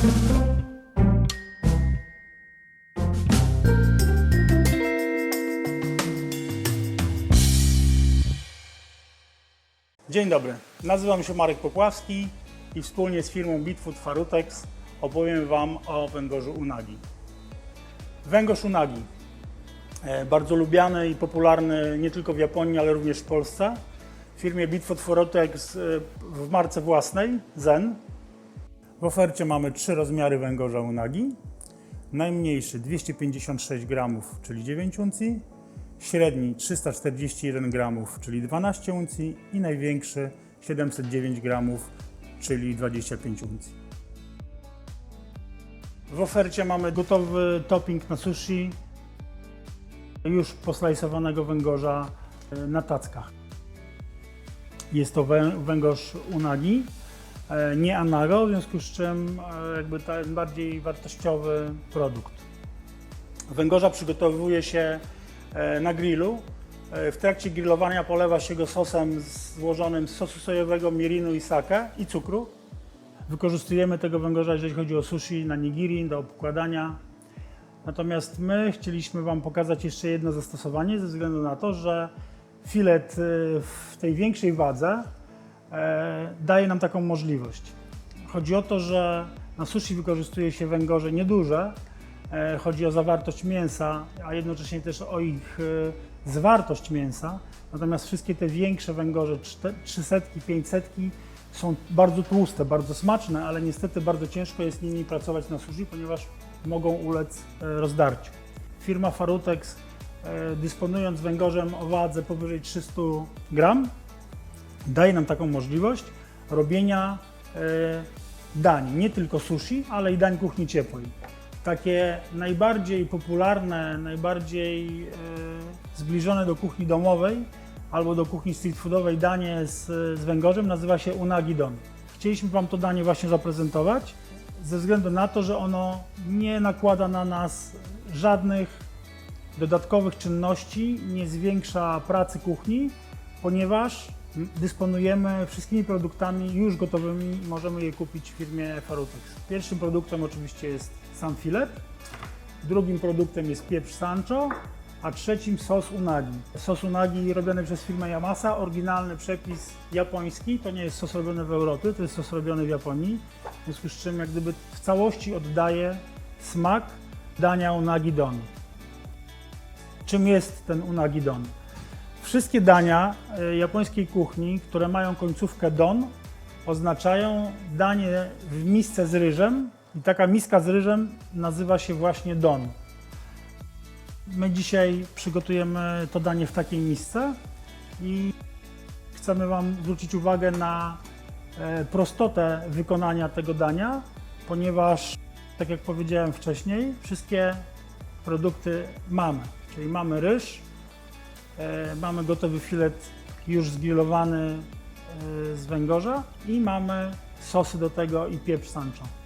Dzień dobry, nazywam się Marek Popławski i wspólnie z firmą Bitfood Farutex opowiem Wam o węgorzu unagi. Węgorz unagi, e, bardzo lubiany i popularny nie tylko w Japonii, ale również w Polsce. W firmie Bitfood Farutex e, w marce własnej, Zen. W ofercie mamy trzy rozmiary węgorza unagi. Najmniejszy 256 gramów, czyli 9 uncji, średni 341 gramów, czyli 12 uncji i największy 709 gramów, czyli 25 uncji. W ofercie mamy gotowy topping na sushi, już poslajsowanego węgorza e, na tackach. Jest to wę- węgorz unagi, nie anago, w związku z czym e, jakby ten bardziej wartościowy produkt. Węgorza przygotowuje się e, na grillu. E, W trakcie grillowania polewa się go sosem złożonym z sosu sojowego, mirinu i sake i cukru. Wykorzystujemy tego węgorza, jeżeli chodzi o sushi, na nigiri, do obkładania. Natomiast my chcieliśmy Wam pokazać jeszcze jedno zastosowanie, ze względu na to, że filet e, w tej większej wadze e, daje nam taką możliwość. Chodzi o to, że na sushi wykorzystuje się węgorze nieduże, E, Chodzi o zawartość mięsa, a jednocześnie też o ich e, zwartość mięsa. Natomiast wszystkie te większe węgorze, 300, 500 są bardzo tłuste, bardzo smaczne, ale niestety bardzo ciężko jest nimi pracować na sushi, ponieważ mogą ulec e, rozdarciu. Firma Farutex, e, dysponując węgorzem o wadze powyżej 300 gram, daje nam taką możliwość robienia e, dań, nie tylko sushi, ale i dań kuchni ciepłej. Takie najbardziej popularne, najbardziej e, zbliżone do kuchni domowej albo do kuchni street foodowej danie z, z węgorzem nazywa się unagi don. Chcieliśmy Wam to danie właśnie zaprezentować ze względu na to, że ono nie nakłada na nas żadnych dodatkowych czynności, nie zwiększa pracy kuchni, ponieważ dysponujemy wszystkimi produktami już gotowymi i możemy je kupić w firmie Farutex. Pierwszym produktem oczywiście jest sam filet, drugim produktem jest pieprz sancho, a trzecim sos unagi. Sos unagi robiony przez firmę Yamasa, oryginalny przepis japoński, to nie jest sos robiony w Europie, to jest sos robiony w Japonii, w związku z czym jak gdyby w całości oddaje smak dania unagi don. Czym jest ten unagi don? Wszystkie dania e, japońskiej kuchni, które mają końcówkę don, oznaczają danie w misce z ryżem i taka miska z ryżem nazywa się właśnie don. My dzisiaj przygotujemy to danie w takiej misce i chcemy Wam zwrócić uwagę na e, prostotę wykonania tego dania, ponieważ, tak jak powiedziałem wcześniej, wszystkie produkty mamy, czyli mamy ryż, Mamy gotowy filet już zgrillowany e, z węgorza i mamy sosy do tego i pieprz sancho.